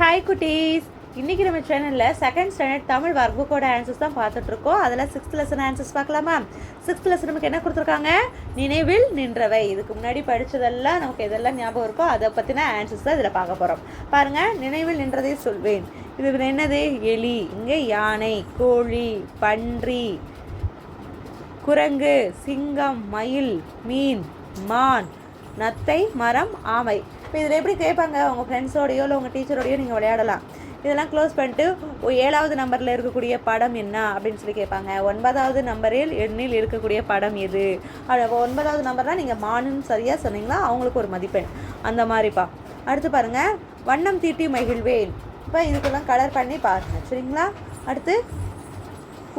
Hi குட்டீஸ். இன்றைக்கி நம்ம சேனலில் செகண்ட் ஸ்டாண்டர்ட் தமிழ் ஒர்க் புக்கோட ஆன்சர்ஸ் தான் பார்த்துட்ருக்கோம். அதில் சிக்ஸ்த் லெசன் ஆன்சர்ஸ் பார்க்கலாமா? சிக்ஸ்த் லெசன் நமக்கு என்ன கொடுத்துருக்காங்க? நினைவில் நின்றவை. இதுக்கு முன்னாடி படித்ததெல்லாம் நமக்கு எதெல்லாம் ஞாபகம் இருக்கோ அதை பற்றின ஆன்சர்ஸ் தான் இதில் பார்க்க போகிறோம் பாருங்கள் நினைவில் நின்றதை சொல்வேன். இது என்னது? எலி இங்கே யானை கோழி பன்றி குரங்கு சிங்கம் மயில் மீன் மான் நத்தை மரம் ஆமை. இப்போ இதில் எப்படி கேட்பாங்க உங்கள் ஃப்ரெண்ட்ஸோடையோ இல்லை உங்கள் டீச்சரோடையோ நீங்கள் விளையாடலாம். இதெல்லாம் க்ளோஸ் பண்ணிட்டு ஓ, ஏழாவது நம்பரில் இருக்கக்கூடிய படம் என்ன? அப்படின்னு சொல்லி கேட்பாங்க ஒன்பதாவது நம்பரில் எண்ணில் இருக்கக்கூடிய படம் எது? அப்போ ஒன்பதாவது நம்பர்னால் நீங்கள் மானுன்னு சரியாக சொன்னீங்களா? அவங்களுக்கு ஒரு மதிப்பெண். அந்த மாதிரிப்பா. அடுத்து பாருங்கள் வண்ணம் தீட்டி மகிழ்வேன். இப்போ இதுக்கெல்லாம் கலர் பண்ணி பாருங்கள் சரிங்களா? அடுத்து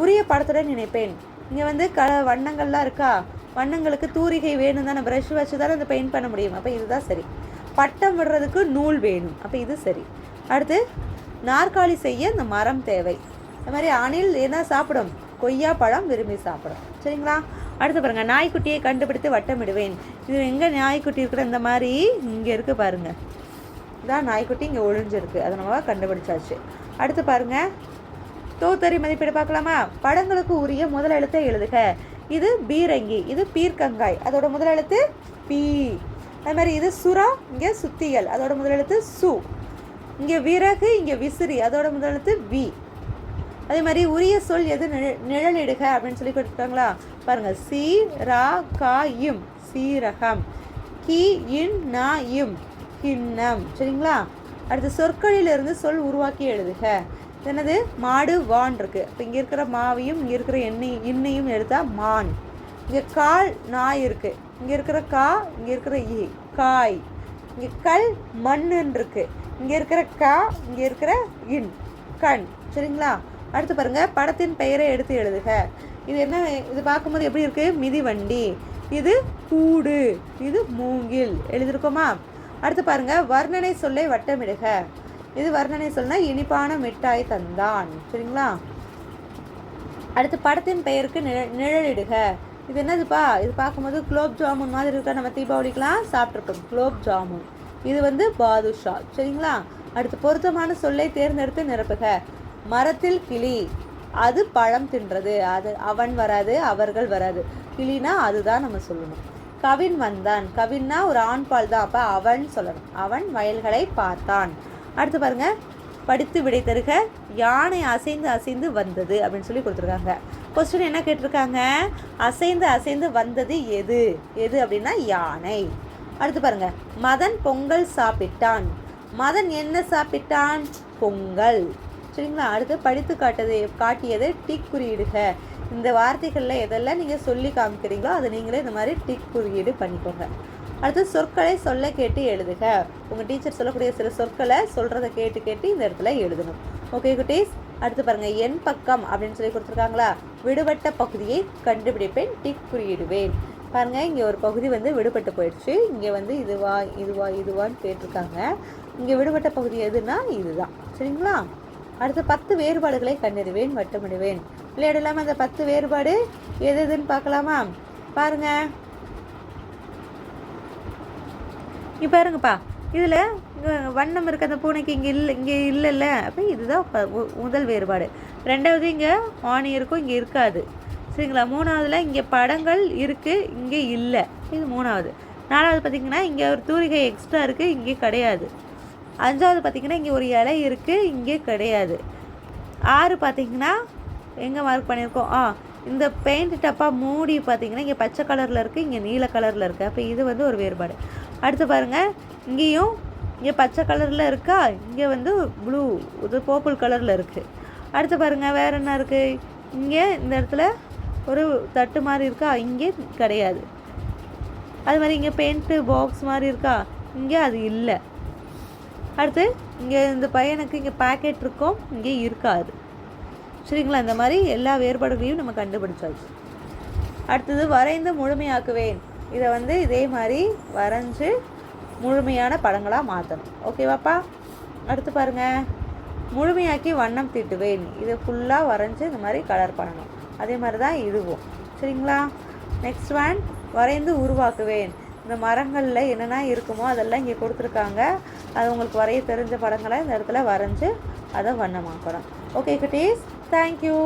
உரிய படத்துடன் நினைப்பேன் இங்கே வந்து க வண்ணங்கள்லாம் இருக்கா? வண்ணங்களுக்கு தூரிகை வேணும் தானே ப்ரஷ் வச்சு தானே அந்த பெயிண்ட் பண்ண முடியும். அப்போ இதுதான் சரி. பட்டம் விடுறதுக்கு நூல் வேணும். அப்போ இது சரி. அடுத்து நாற்காலி செய்ய இந்த மரம் தேவை. இந்த மாதிரி அணில் என்ன சாப்பிடும். கொய்யா பழம் விரும்பி சாப்பிடும். சரிங்களா? அடுத்து பாருங்கள் நாய்க்குட்டியை கண்டுபிடித்து வட்டமிடுவேன் இது எங்கே நாய்க்குட்டி இருக்கிற இந்த மாதிரி? இங்கே இருக்கு பாருங்கள் இதான் நாய்க்குட்டி இங்கே ஒழிஞ்சிருக்கு அதை நம்ம கண்டுபிடிச்சாச்சு. அடுத்து பாருங்கள் தோத்தறி மதிப்பீடு பார்க்கலாமா? படங்களுக்கு உரிய முதல் எழுத்தை எழுதுக. இது பீரங்கி இது பீர்க்கங்காய் அதோட முதல் எழுத்து பீ. அது மாதிரி இது சுறா இங்கே சுத்தியல் அதோட முதல் எழுத்து சு. இங்கே விறகு இங்கே விசிறி அதோட முதல் எழுத்து வி. அதே மாதிரி உரிய சொல் எது? நிழ- நிழலிடுக அப்படின்னு சொல்லி கொடுத்துருக்காங்களா பாருங்க சி ரா கா இம் சீரகம். கி இன் நா இம் கிண்ணம். சரிங்களா? அடுத்து சொற்களிலிருந்து சொல் உருவாக்கி எழுதுக. என்னது? மாடு வான் இருக்கு. இப்போ இங்கே இருக்கிற மாவையும் இங்கே இருக்கிற எண்ணெய் இன்னையும் எடுத்தால் மான். இங்கே கால் நாய் இருக்கு. இங்கே இருக்கிற கா இங்கே இருக்கிற இ காய். இங்கே கல் மண்ணுன்னு இருக்கு. இங்கே இருக்கிற கா இங்கே இருக்கிற இன். கண். சரிங்களா? அடுத்து பாருங்க. படத்தின் பெயரை எடுத்து எழுதுக. இது என்ன? இது பார்க்கும்போது எப்படி இருக்கு? மிதிவண்டி இது கூடு. இது மூங்கில். எழுதியிருக்கோமா? அடுத்து பாருங்க. வர்ணனை சொல்லை வட்டமிடுக. இது வர்ணனை சொல்னா இனிப்பான மிட்டாய் தந்தான். சரிங்களா? அடுத்து படத்தின் பெயருக்கு நிழ- நிழலிடுக. இது என்னதுப்பா? இது பார்க்கும்போது குலோப் ஜாமுன் மாதிரி இருக்கா? நம்ம தீபாவளிக்கெலாம் சாப்பிட்ருக்கோம் குலோப் ஜாமுன். இது வந்து பாதுஷா. சரிங்களா? அடுத்து பொருத்தமான சொல்லை தேர்ந்தெடுத்து நிரப்புக. மரத்தில் கிளி. அது பழம் தின்றது. அது அவன் வராது அவர்கள் வராது. கிளினா அதுதான் நம்ம சொல்லணும். கவின் வந்தான். கவின்னா ஒரு ஆண் பால் தான். அப்போ அவன் சொல்லணும். அவன் வயல்களை பார்த்தான். அடுத்து பாருங்க. படித்து விடை தருக. யானை அசைந்து அசைந்து வந்தது அப்படின்னு சொல்லி கொடுத்துருக்காங்க. கொஸ்டின் என்ன கேட்டிருக்காங்க? அசைந்து அசைந்து வந்தது எது? எது அப்படின்னா யானை. அடுத்து பாருங்க. மதன் பொங்கல் சாப்பிட்டான். மதன் என்ன சாப்பிட்டான்? பொங்கல். சரிங்களா? அடுத்து படித்து காட்டது காட்டியது டிக் குறியீடுக. இந்த வார்த்தைகளில் எதெல்லாம் நீங்கள் சொல்லி காமிக்கிறீங்களோ அதை நீங்களே இந்த மாதிரி டிக் குறியீடு பண்ணிக்கோங்க. அடுத்து சொற்களை சொல்ல கேட்டு எழுதுக. உங்கள் டீச்சர் சொல்லக்கூடிய சில சொற்களை சொல்கிறத கேட்டு கேட்டு இந்த இடத்துல எழுதணும். ஓகே குட்டீஸ்? அடுத்து பாருங்கள் என் பக்கம் அப்படின்னு சொல்லி கொடுத்துருக்காங்களா? விடுபட்ட பகுதியை கண்டுபிடிப்பேன் டிக் குறியிடுவேன். பாருங்கள் இங்கே ஒரு பகுதி வந்து விடுபட்டு போயிடுச்சு. இங்கே வந்து இதுவா இதுவா இதுவான்னு கேட்டிருக்காங்க. இங்கே விடுபட்ட பகுதி எதுனா இதுதான். சரிங்களா? அடுத்து பத்து வேறுபாடுகளை கண்டறிவேன் வட்டமிடுவேன். விளையாடலாமா அந்த பத்து வேறுபாடு எது எதுன்னு பார்க்கலாமா? பாருங்கள் இங்கே பாருங்கப்பா. இதில் வண்ணம் இருக்க அந்த பூனைக்கு இங்கே இல்லை இங்கே இல்லைல்ல. அப்போ இதுதான் முதல் வேறுபாடு. ரெண்டாவது இங்கே ஆணி இருக்கும் இங்கே இருக்காது. சரிங்களா? மூணாவதுல இங்கே படங்கள் இருக்குது இங்கே இல்லை. இது மூணாவது. நாலாவது பார்த்தீங்கன்னா இங்கே ஒரு தூரிகை எக்ஸ்ட்ரா இருக்குது இங்கே கிடையாது. அஞ்சாவது பார்த்தீங்கன்னா இங்கே ஒரு இலை இருக்குது இங்கே கிடையாது. ஆறு பார்த்தீங்கன்னா எங்கே மார்க் பண்ணியிருக்கோம்? ஆ இந்த பெயிண்ட் டப்பா மூடி பார்த்தீங்கன்னா இங்கே பச்சை கலரில் இருக்குது இங்கே நீல கலரில் இருக்குது அப்போ இது வந்து ஒரு வேறுபாடு. அடுத்து பாருங்கள் இங்கேயும் இங்கே பச்சை கலரில் இருக்கா? இங்கே வந்து ப்ளூ இது பர்பிள் கலரில் இருக்குது அடுத்து பாருங்கள் வேறு என்ன இருக்குது இங்கே இந்த இடத்துல ஒரு தட்டு மாதிரி இருக்கா? இங்கே கிடையாது. அது மாதிரி இங்கே பெயிண்ட்டு பாக்ஸ் மாதிரி இருக்கா? இங்கே அது இல்லை. அடுத்து இங்கே இந்த பையனுக்கு இங்கே பாக்கெட் இருக்கும் இங்கே இருக்காது. சரிங்களா? இந்த மாதிரி எல்லா வேறுபாடுகளையும் நம்ம கண்டுபிடிச்சாச்சு. அடுத்தது வரைந்து முழுமையாக்குவேன். இதை வந்து இதே மாதிரி வரைஞ்சு முழுமையான படங்களாக மாற்றணும் ஓகேவாப்பா அடுத்து பாருங்கள் முழுமையாக்கி வண்ணம் தீட்டுவேன். இதை ஃபுல்லாக வரைஞ்சி இந்த மாதிரி கலர் பண்ணணும். அதே மாதிரி தான் இதுவும் சரிங்களா? நெக்ஸ்ட் ஒன் வரைந்து உருவாக்குவேன். இந்த மரங்களில் என்னென்ன இருக்குமோ அதெல்லாம் இங்கே கொடுத்துருக்காங்க. அது உங்களுக்கு வரைய தெரிஞ்ச படங்களை இந்த இடத்துல வரைஞ்சி அதை வண்ணமாக்கணும். ஓகே குட்டீஸ்? தேங்க்யூ